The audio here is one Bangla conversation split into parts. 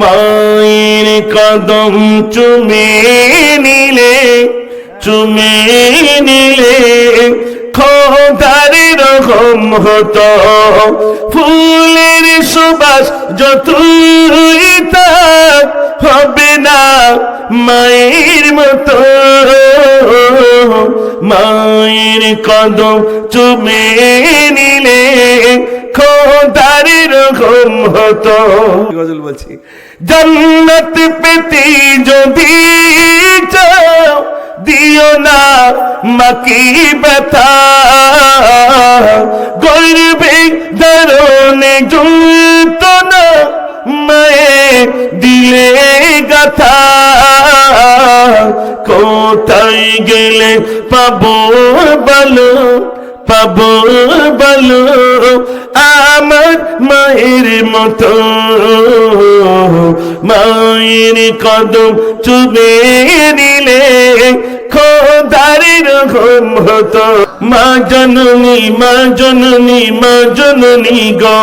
মায়ের কদম চুমে নিলে চুমে নিলে খোদার রকম হতো। ফুলের সুবাস তার হবে না মায়ের মতো। মায়ের কদম চুমে নিলে খোদার রকম হতো। গজল বলছি? জন্নত পেতে যদি চাও, দিও না মাকি ব্যথা। গর্বে ধরনে জুত না মায়ে দিলে গাথা। কোথায় গেলে পাবো বলো? পাবো বলো আমার মায়ের মতো। মায়ের কদম চুবে নিলে খোদার রকম হতো। মা জননী মা জননী মা জননী গো।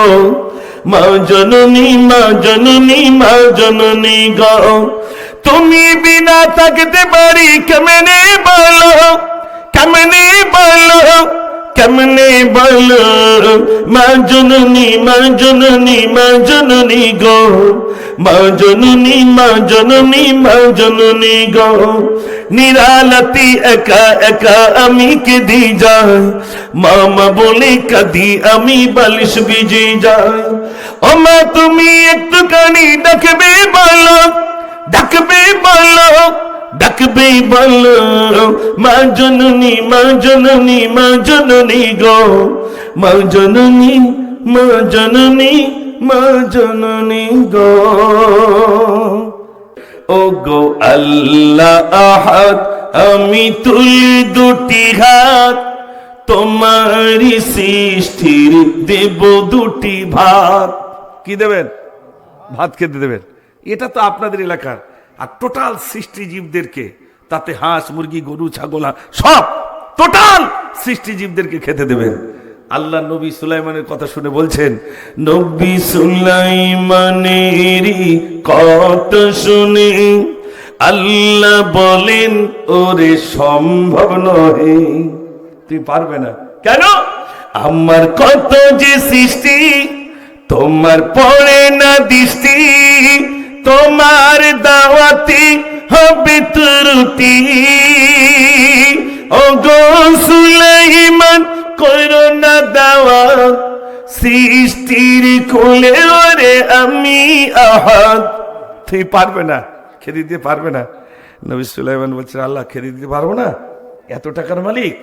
মা জননী মা জননী মা জননী গো। তুমি বিনা থাকতে পারি, কেমনে বলো কেমনে বলো? কেমনে বলো? মা জননী মা জননী মা জননী গো। মা জননী মা জননী মা জননী গো। নিরালতি একা একা আমি কেঁদে যাই। মামা বলে কাঁদি আমি বালিশ ভিজে যাই। ও মা, তুমি একটুখানি ডাকবে বলো ডাকবে বলো। ডাকবে বলো মা জননী মা জননী মা জননী গো, মা জননী মা জননী মা জননী গো। ও গো আল্লাহ আহাদ, আমি তুলি দুটি হাত, তোমারই সৃষ্টির দেব দুটি ভাত। কি দেবেন? ভাত খেতে দেবেন। এটা তো আপনাদের এলাকার। আর টোটাল সৃষ্টিজীবদেরকে, তাতে হাঁস, মুরগি, গরু, ছাগল সব টোটাল সৃষ্টিজীবদেরকে খেতে দেবেন। আল্লাহ নবী সুলাইমানের কথা শুনে বলছেন, নবী সুলাইমানেরই কথা শুনে আল্লাহ বলেন, ওরে সম্ভব নহে। তুই পারবে না। কেন? আমার কত যে সৃষ্টি, তোমার পড়ে না দৃষ্টি তোমার দাওয়াতি হবে ত্রুটি। ও গো সুলাইমান, করো না দাওয়া। সৃষ্টির কোলে ওরে আমি আহাদ তুই পারবে না, খেতে দিতে পারবে না। নবী সুলাইমান বলছে আল্লাহ, খেতে দিতে পারব না? এত টাকার মালিক?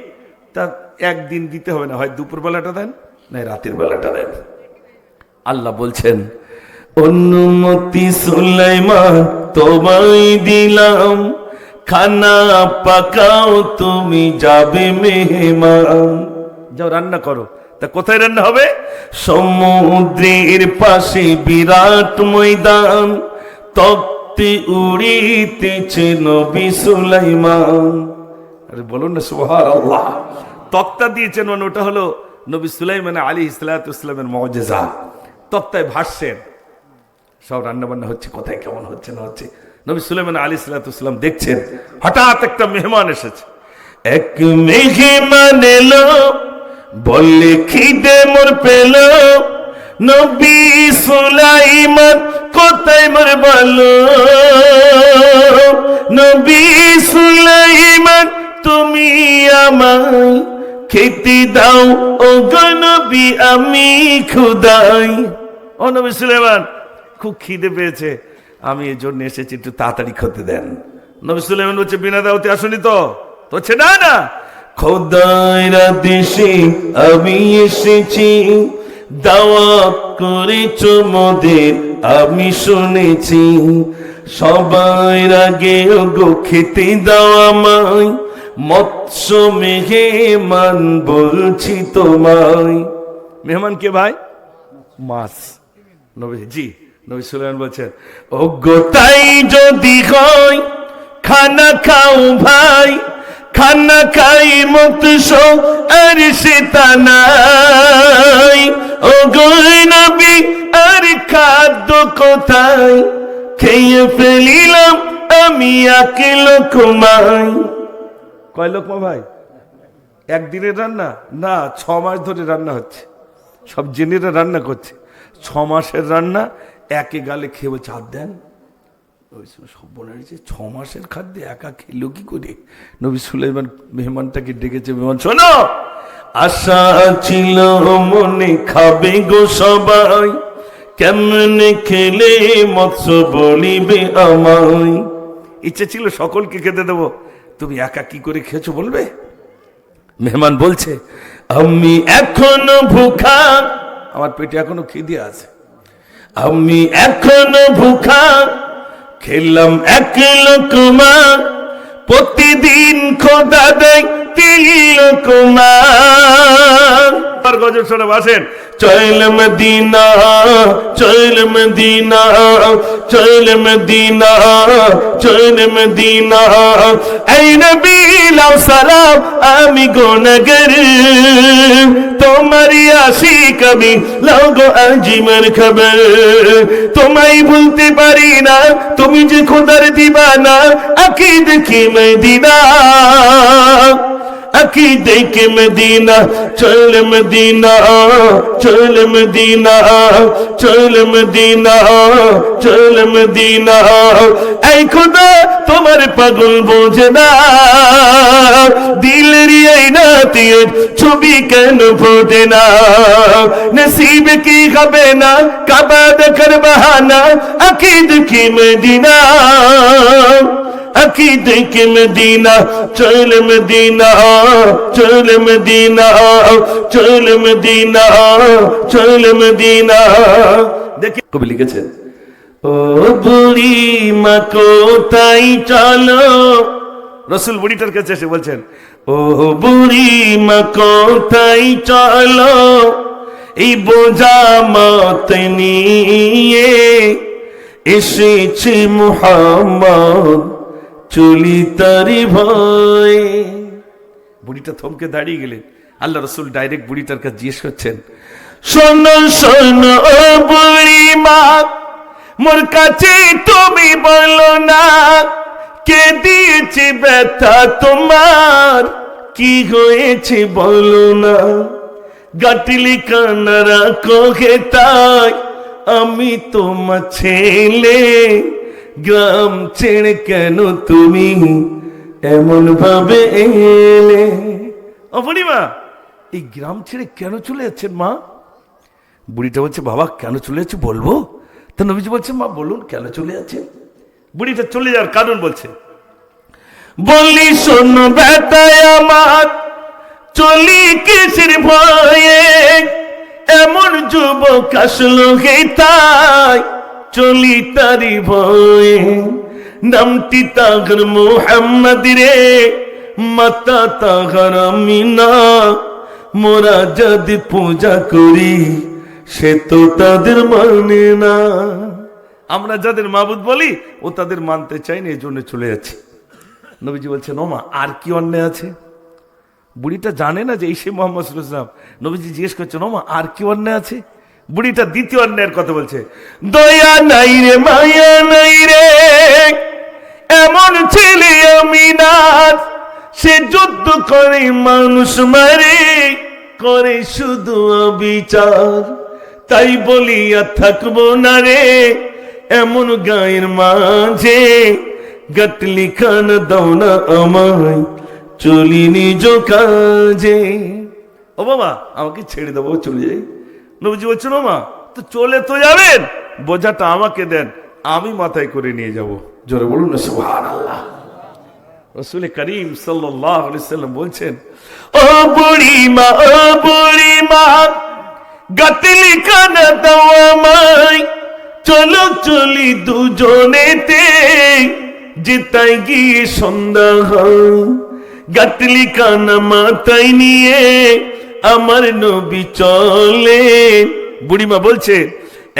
তা একদিন দিতে হবে না। হয় দুপুর বেলাটা দেন, না রাতের বেলাটা দেন। আল্লাহ বলছেন অনুমতি সুলাইমান, তোমায় দিলাম। খানা পাকাও, তুমি যাবে মেহমান। যাও, রান্না করো। তা কোথায় রান্না হবে? সমুদ্রের পাশে বিরাট ময়দান। তপ্তে উড়িতেছে নবী সুলাইমান। আরে বলুন না সুহার আল্লাহ তক্তা দিয়েছেন মানে ওটা হলো নবী সুলাইমান আলী ইসলাতামের মজেজা। তক্তায় ভাসছেন। সব রান্না বান্না হচ্ছে, কোথায় কেমন হচ্ছে, না হচ্ছে। নবী সুলাইমান আলী ইসলাতাম দেখছেন, হঠাৎ একটা মেহমান এসেছে। এক মেহমান এলো, বললে, খিদে মোর পেল। নবী সুলাইমান, কোথায় মোর বলো? নবী সুলাইমান, তুমি আমায় খেতে দাও। ও গনবী আমি খুদাই ও নবী সুলাইমান খুব খিদে পেয়েছে। আমি এই জন্য এসেছি একটু তাড়াতাড়ি খেতে দেন। নবী সুলাইমান বলছে বিনা দাওতে আসনি তো? তো হচ্ছে না। না খোদাইরা দেশে আমি এসেছি। দাওয়াত করেছ মোদের আমি শুনেছি। সবাই আগে গো খেতে দাও আমায়। মৎস্য মেহমান বলছি তোমায়। মেহমান কে ভাই? মাছ। নবী জি। নবী সুলাইমান বলছেন, ওগো, তাই যদি হয়, খানা খাও ভাই, খানা খাই মৎস্য আর সেটা নাই। ও নবী, আর খাদ্য কোথায়? খেয়ে ফেলিলাম আমি একে লোকমাই কয় লোকমা ভাই? একদিনের রান্না? না, ছ মাস ধরে রান্না হচ্ছে। সব জেনেরা রান্না করছে। ছ মাসের রান্না একে গালে খেয়ে হাত দেন। ওই সময় সব বলে রয়েছে ছ মাসের খাদ্যে একা খেলো কি করে? নবী সুলাইমান মেহমানটাকে ডেকেছে, মেহমান, শোনো, আশা ছিল মনে খাবে গো সবাই। কেমনে খেলে মৎস্য বলিবে আমায়? ইচ্ছে ছিল সকলকে খেতে দেবো। তুমি একা কি করে খেয়েছো বলবে? মেহমান বলছে, আমি এখনও ভুখা। আমার পেটে এখনও খিদে আছে। আমি এখনও ভুখা খেলাম এক লোকমা প্রতিদিন খোদা দেয় গজল শোনা বাসেন চল মদিনা চল মদিনা চল মদিনা চল মদিনা। এই নবী লাও সালাম, আমি গোনগর তোমারি আসি কবি লগো আজিমর খবর। তোমায় ভুলতে পারি না, তুমি যে খোদার দিবানা, আকিদ কি মদিনা? আকিদে কে মদিনা, চল মদিনা চল মদিনা চল মদিনা চল মদিনা। এই খোদা, তোমার পাগল বোঝে না। দিলের আইনাতের ছবি কেন ফোটে না? নসিব কি হবে না? কাবা দেখার বাহানা, আকিদ কি মদিনা? عقیدے کے مدینہ چل مدینہ چل مدینہ چل مدینہ چل مدینہ دیکھیں কবি লিখেছেন ও বুড়ি মা কোথায় চলো রসুল বুড়িটার কাছে এসে বলছেন ও বুড়ি মা কোথায় চলো এই বোঝা মত নিয়ে এসেছে মোহাম্মদ চলি তারি ভয়। বুড়িটা থমকে দাঁড়িয়ে গেলেন। আল্লাহ রসুল ডাইরেক্ট বুড়িটার কাছে জিজ্ঞেস করছেন শোনো শোনো ও বুড়ি মা মোর কাছে তুমি বলো না কে দিয়েছে ব্যথা তোমার? কি হয়েছে বলো না। গাটিলি কানারা কোহে তাই আমি তোমার ছেলে। গ্রাম ছেড়ে কেন তুমি এমন ভাবে এলে বুড়িমা, এই গ্রাম ছেড়ে কেন চলে যাচ্ছেন মা? বুড়িটা বলছে, বাবা, কেন চলে যাচ্ছে বলব? তো নবীজি বলছে, মা, বলুন, কেন চলে যাচ্ছে বুড়িটা চলে যাওয়ার কারণ বলছে বললি শোন আমার, চলি কিসের ভয়ে? এমন যুবক আসলো তাই চলি তারি ভয়ে। নামটি তাগর মোহাম্মদ রে, মাতা তাগর মিনা মোরা যদি পূজা করি, সে তো তাদের মানে না। আমরা যাদের মাবুদ বলি, ও তাদের মানতে চাই না এই জন্য চলে যাচ্ছে। নবীজি বলছেন, ওমা, আর কি অন্যায় আছে? বুড়িটা জানে না যে এই সে মোহাম্মদ নবীজি জিজ্ঞেস করছেন, ওমা, আর কি অন্যায় আছে? বুড়িটা দ্বিতীয় অন্যায়ের কথা বলছে। দয়া নাই রে, মায়া নাই রে, এমন ছেলে আমি না। সে যুদ্ধ করে, মানুষ মারে, করে শুধু বিচার তাই বলিয়া থাকব না রে, এমন গায়ের মাঝে। গাটলি খান দাও না আমায়, চলি নিজ কাজে। ও বাবা, আমাকে ছেড়ে দেবো, চলে যাই। নবীজি বলছেন মা তো চলে তো যাবেন বোঝাটা আমাকে দেন আমি মাথায় করে নিয়ে যাব। জোরে বলুন সুবহানাল্লাহ। রসুল করিম সাল্লাম বলছেন ও বুড়ি মা ও বুড়ি মা গাতলি কানা দাও আমায় চলো চলি দুজনেতে যেতাই গিয়ে সন্ধ্যা গাতলি কানা মাথায় নিয়ে আমার নবী চলে বুড়িমা বলছে,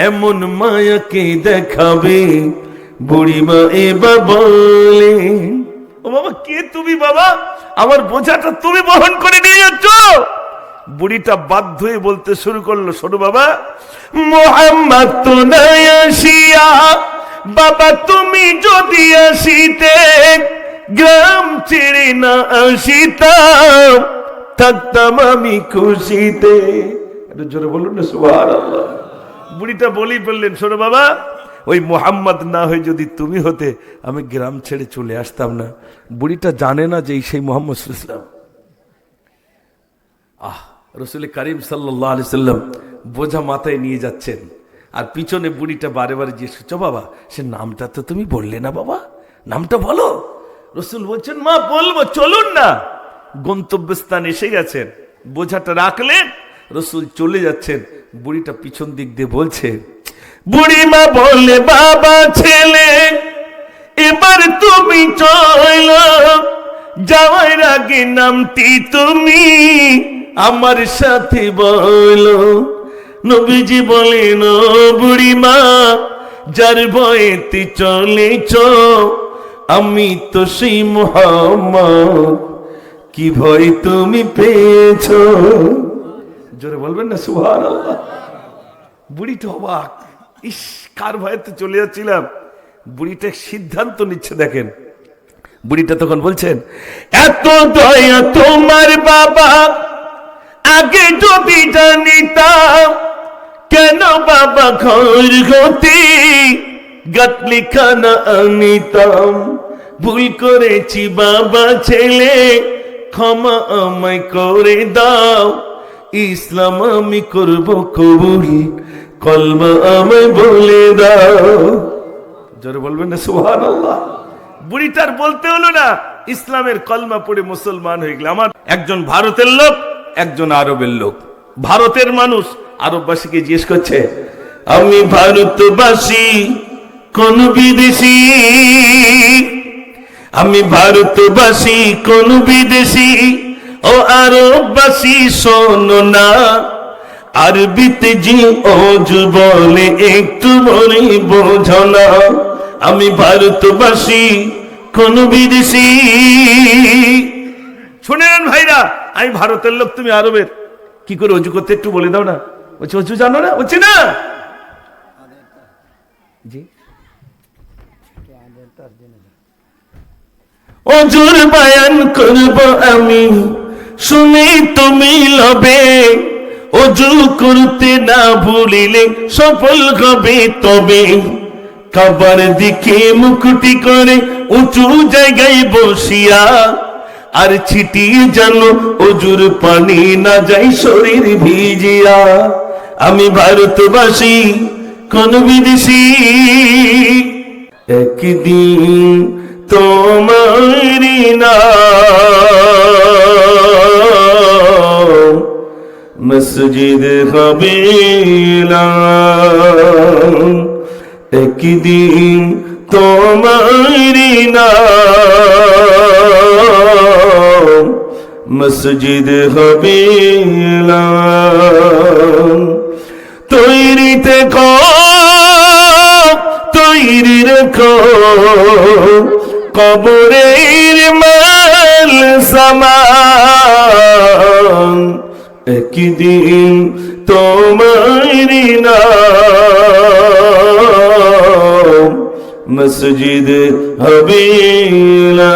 এমন মায়াকে দেখাবে বুড়িমা এবার বলে ও বাবা, কে তুমি বাবা? আমার বোঝাটা তুমি বহন করে নিয়ে যাচ্ছ? বুড়িটা বাধ্য হয়ে বলতে শুরু করল, শোনো বাবা, মোহাম্মদ তো নাই আসিয়া, বাবা তুমি যদি আসিতে, গ্রাম ছেড়ে না আসিতাম থাকতাম আমি খুশিতে। জোরে বলুন বুড়িটা বলি বললেন শোনো বাবা, ওই মোহাম্মদ না হয়ে যদি তুমি হতে, আমি গ্রাম ছেড়ে চলে আসতাম না। বুড়িটা জানে না যে সেই মোহাম্মদ ইসলাম আহ, রসুল করিম সাল্লাম বোঝা মাথায় নিয়ে যাচ্ছেন। আর পিছনে বুড়িটা বারে বারে জিজ্ঞেস বাবা, সে নামটা তো তুমি বললে না বাবা, নামটা বলো। রসুল বলছেন, মা, বলব, চলুন না। গন্তব্যস্থান এসে গেছেন। বোঝাটা রাখলেন, রসুল চলে যাচ্ছেন। বুড়িটা পিছন দিক দিয়ে বলছে, বুড়িমা বললে বাবা ছেলে, এবার তুমি চল। যাওয়ার আগে নামটি তুমি আমার সাথে বলো। নবীজি বলেন বুড়িমা, যার বয়েতে চলেছ, আমি তো সেই মোহাম্মদ কি ভয় তুমি পেয়েছ? জোরে বলবেন না সুহান বুড়িটা অবাক। ইস, কার ভয়েতে চলে যাচ্ছিলাম? বুড়িটা সিদ্ধান্ত নিচ্ছে, দেখেন। বুড়িটা তখন বলছেন, এত দয়া তোমার বাবা, আগে যদি জানিতাম কেন বাবা ঘর গতি? গাতলি খানা আনিতাম। ভুল করেছি বাবা ছেলে ক্ষমা আমায় করে দাও। ইসলাম আমি করব কবুল, কলমা আমায় বলে দাও। জোরে বলবেন না সুহান বুড়িটার বলতে হলো না, ইসলামের কলমা পড়ে মুসলমান হয়ে গেল আমার একজন ভারতের লোক, একজন আরবের লোক। ভারতের মানুষ আরববাসীকে জিজ্ঞেস করছে, আমি ভারতবাসী, কোন বিদেশি? আমি ভারতবাসী কোন বিদেশি? ও আরববাসী শোনো না। আরবিতে জি অজ বলে একটু বলে বোঝো না। আমি ভারতবাসী কোন বিদেশি? শুনেন ভাইরা আমি ভারতের লোক তুমি আরবের। কি করে অজু করতে একটু বলে দাও না। বলছি অজু জানো না? বলছি না। জি। অজুর বায়ান করব আমি। শুনে তুমি লবে, অজু করতে না ভুলিলে সফল হবে তবে। খাবার দিকে মুকুটি করে উঁচু জায়গায় বসিয়া, আর ছিটিয়ে যেন অজুর পানি না যাই শরীর ভিজিয়া। আমি ভারতবাসী, কোন বিদেশি, একদিন মসজিদ হবিলা একদিন তোমারি না মসজিদ হবিলা তৈরিতে তৈরি রেখো কবরের মাল সামান। একদিন তোমারি না মসজিদ হবিলা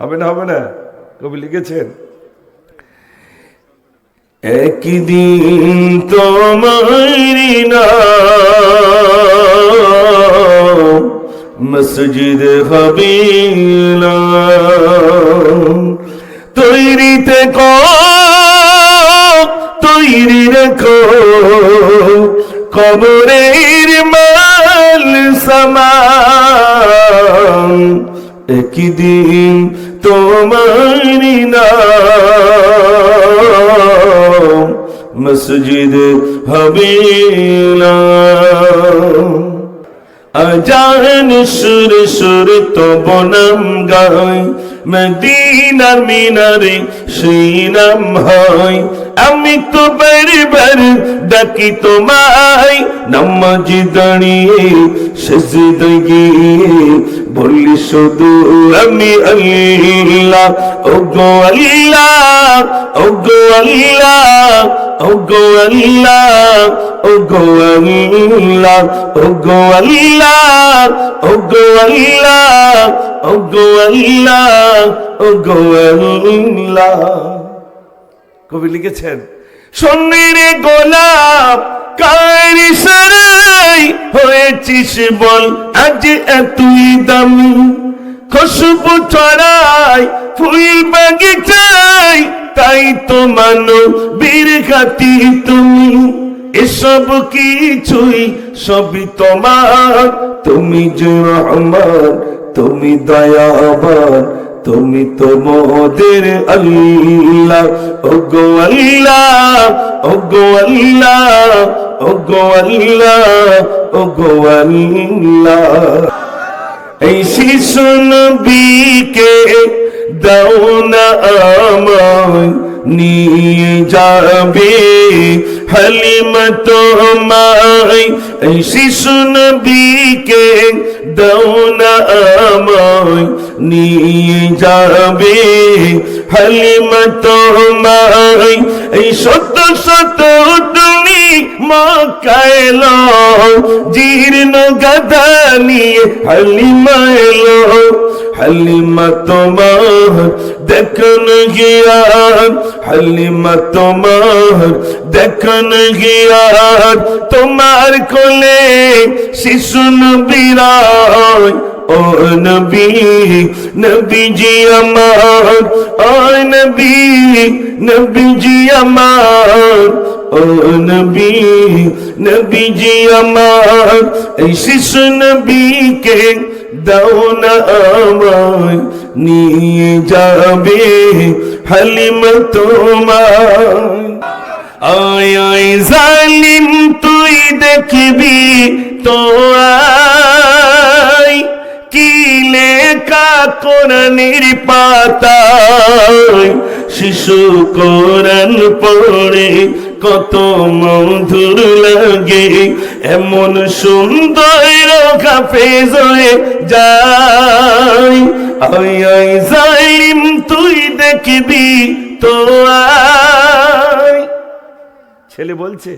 হবে না হবে না। কবি লিখেছেন, একদিন তোমারি মসজিদ হবিলা তৈরিতে ক তৈরি রেখো। কবরের মাল সমান একদিন তোমারি না মসজিদ হবিলা আজান সুর সুর তো বনম গায় মদিনার মিনারে সেই নাম হয়। আমি তো বারবার ডাকি তোমায়, নামাজ দাঁড়িয়ে সেজদে গিয়ে বলি শুধু আমি আল্লাহ। ও গো আল্লাহ ও গো আল্লাহ ও গো আল্লাহ ও গো আল্লাহ ও গো আল্লাহ ও গো আল্লাহ ও গো আল্লাহ ও গো আল্লাহ। কবি লিখেছেন সোনের গোলাপ কারি সারাই হয়েছিস বল, আজ এতই দামি। খুশবু ছড়াই, ফুল বাগিচাই তাই তো মানো বীর খাতি তুমি। এসব কিছুই সবই তোমার, তুমি যে রহমান, তুমি দয়াবান। তুমি তো মোদের আল্লাহ ও গো আল্লাহ ও গো আল্লাহ ও গো আল্লাহ ও গো আল্লাহ। এই শিশু নবীকে দাও না আমায়, নিয়ে যাবে হালিমা তোমায় শিশু নবীকে দাও না আমায় নিয়ে যাবে হালিমা তোমায় এই শত শত তুমি মকাইল জীর্ণ গাদা নিয়ে হালিমা এলো হালিমা তোমার দেখন গিয়ার হালিমা তোমার দেখন গিয়ার তোমার কোলে শিশু নবীরায় ও নবী, নবীজি আমার, ও নবী, নবীজি আমার, ও নবী, নবীজি আমার। এই শিশু নবীকে দাও না আমায়, নিয়ে যাবে হালিম তোমার আয় জালিম, তুই দেখবি তো আয়। কি লেখা কোরআনের পাতায়? শিশু কোরআন পড়ে কত মধুর লাগে এমন সুন্দর যায় আয় আয় জালিম তুই দেখবি তো ছেলে বলছে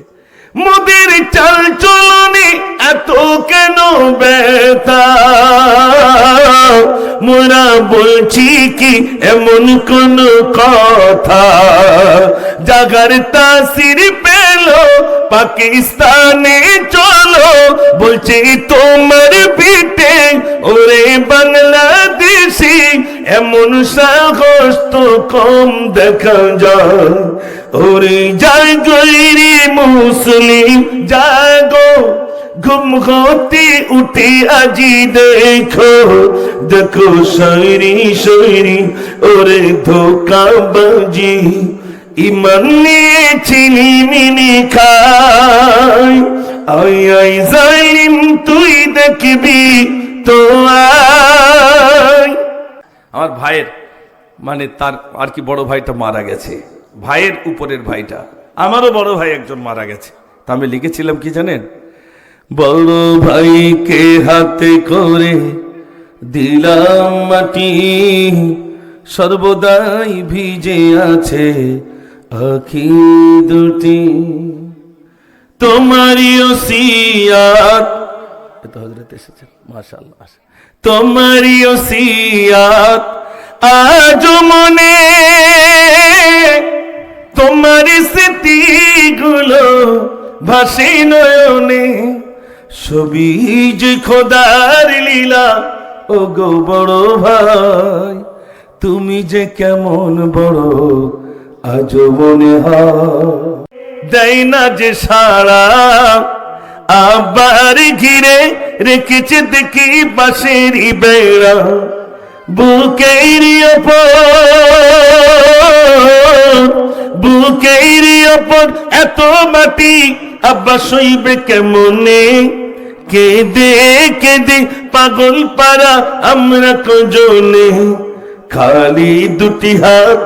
মোদের চাল চলনে, এত কেন ব্যথা? মোরা বলছি কি, এমন কোন কথা? জাগার তাসির পেল, পাকিস্তানে চলো। বলছি তোমার পিঠে, ওরে বাংলাদেশি, এমন সাহস তো কম দেখা যায়। ওরে যায় গৈরি মুসলিম, জাগো। ঘুম হতে উঠে আজি দেখো দেখো শৈরি শৈরি ওরে ধোকা বাজি ইমান নিয়ে চিনিমিনি খাই। আই আই জালিম তুই দেখবি তো আমার ভাইয়ের মানে তার আর কি বড় ভাইটা মারা গেছে। ভাইয়ের উপরের ভাইটা। আমারও বড় ভাই একজন মারা গেছে। তা আমি লিখেছিলাম কি জানেন? বড় ভাইকে হাতে করে দিলাম মাটি, সর্বদাই ভিজে আছে আখি দুটি। তোমারই ওসিয়াত, এ তো হজরত এসেছেন মাশাআল্লাহ তোমারই ওসিয়াত আজ মনে তোমার স্মৃতিগুলো ভাসে নয়নে, সবিজ খোদার লীলা। ও গো বড় ভাই, তুমি যে কেমন বড় আজ মনে দেয় না যে সারা, আবার ঘিরে রেখেছে দেখি বাঁশেরই বেড়া। বুকের ওপর বুকের ওপর এত মাটি আব্বা সইবে কেমনে? কেঁদে কেঁদে পাগল পারা আমরা কজনে? খালি দুটি হাত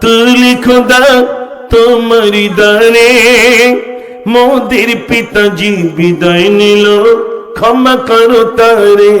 তুলি খোদা তোমারি দানে। মোদের পিতাজি বিদায় নিল, ক্ষমা করো তারে।